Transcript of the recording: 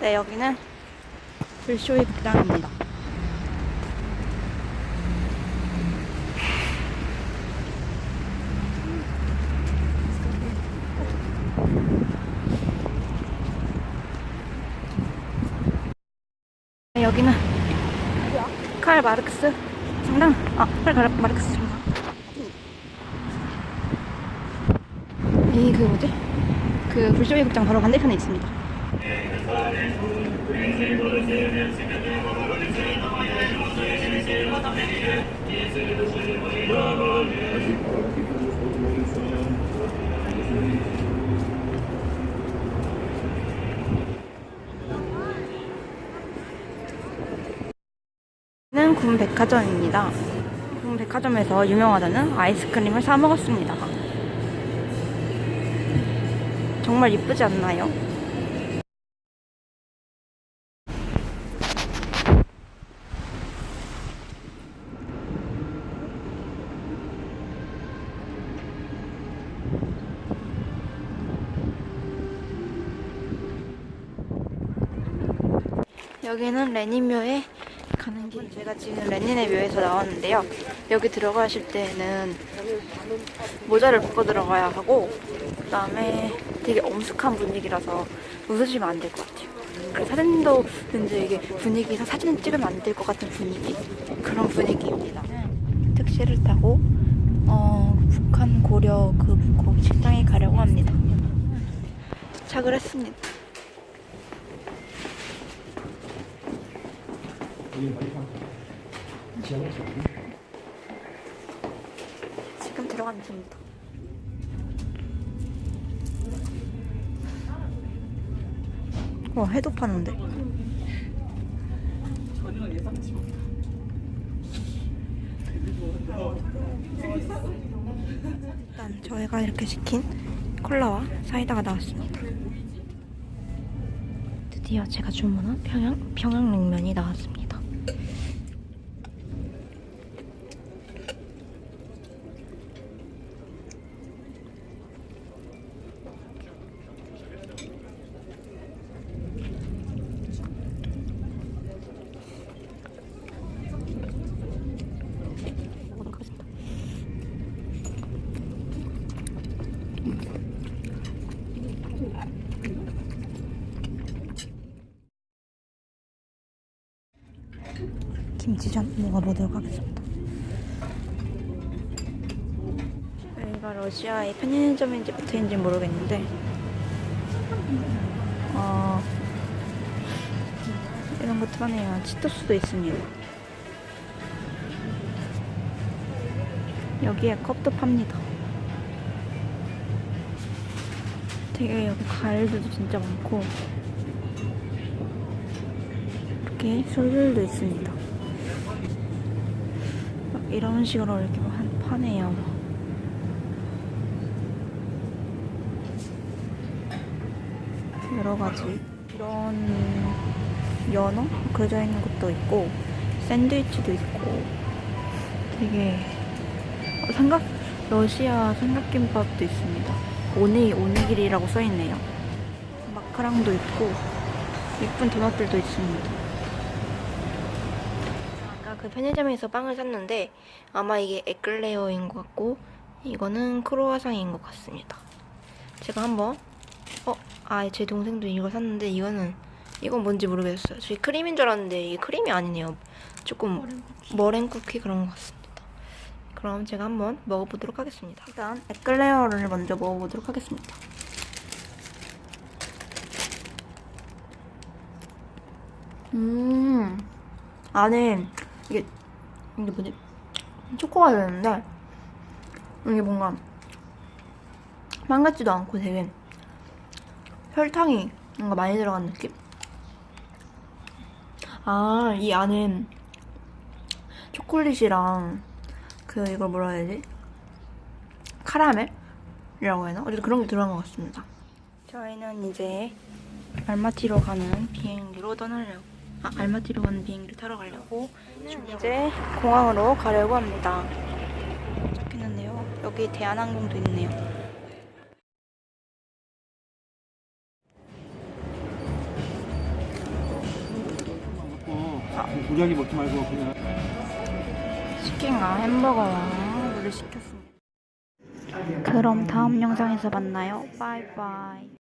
네, 여기는 불쇼의 극장입니다. 네, 여기는 칼 마르크스 성당, 아, 칼 가- 마르크스 성당. 이 그 뭐지? 그 불쇼의 극장 바로 반대편에 있습니다. 는 군백화점입니다. 군백화점에서 유명하다는 아이스크림을 사 먹었습니다. 정말 이쁘지 않나요? 여기는 레닌묘에 가는 길. 제가 지금 레닌의 묘에서 나왔는데요. 여기 들어가실 때는 모자를 벗고 들어가야 하고, 그 다음에 되게 엄숙한 분위기라서 웃으시면 안 될 것 같아요. 그 사진도 왠지 이게 분위기에서 사진 찍으면 안 될 것 같은 분위기? 그런 분위기입니다. 택시를 타고, 어, 북한 고려 그 거기 식당에 가려고 합니다. 도착을 했습니다. 지금 들어가면 됩니다. 와, 해도 파는데? 일단 저희가 이렇게 시킨 콜라와 사이다가 나왔습니다. 드디어 제가 주문한 평양 평양 냉면이 나왔습니다. 먹어보도록 하겠습니다. 김치전 먹어보도록 하겠습니다. 여기가 러시아의 편의점인지 마트인지 모르겠는데, 어, 이런 것도 하네요. 치토스도 있습니다. 여기에 컵도 팝니다. 되게 여기 과일들도 진짜 많고 이렇게 술들도 있습니다. 막 이런 식으로 이렇게 막 한- 파네요. 여러 가지 이런 연어 그려져 있는 것도 있고 샌드위치도 있고 되게 어, 삼각 러시아 삼각김밥도 있습니다. 오니 오니기리라고 써 있네요. 마카랑도 있고 예쁜 도넛들도 있습니다. 아까 그 편의점에서 빵을 샀는데 아마 이게 에클레어인 것 같고 이거는 크로와상인 것 같습니다. 제가 한번 어, 아, 제 동생도 이거 샀는데 이거는 이건 뭔지 모르겠어요. 저희 크림인 줄 알았는데 이게 크림이 아니네요. 조금 머랭 쿠키 그런 것 같습니다. 그럼 제가 한번 먹어보도록 하겠습니다. 일단 에클레어를 먼저 먹어보도록 하겠습니다. 음, 안에 이게 이게 뭐지? 초코가 되는데 이게 뭔가 빵 같지도 않고 되게 설탕이 뭔가 많이 들어간 느낌? 아, 이 안에 초콜릿이랑 그 이걸 뭐라 해야 되지? 카라멜이라고 해야 하나? 어쨌든 그런 게 들어간 것 같습니다. 저희는 이제 알마티로 가는 비행기로 떠나려고 아, 알마티로 가는 비행기를 타러 가려고 이제 공항으로 가려고 합니다. 도착했는데요. 여기 대한항공도 있네요. 아. 무작위 먹지 말고 그냥 치킨과 아, 햄버거와 물을 시켰습니다. 그럼 다음 영상에서 만나요. 바이바이.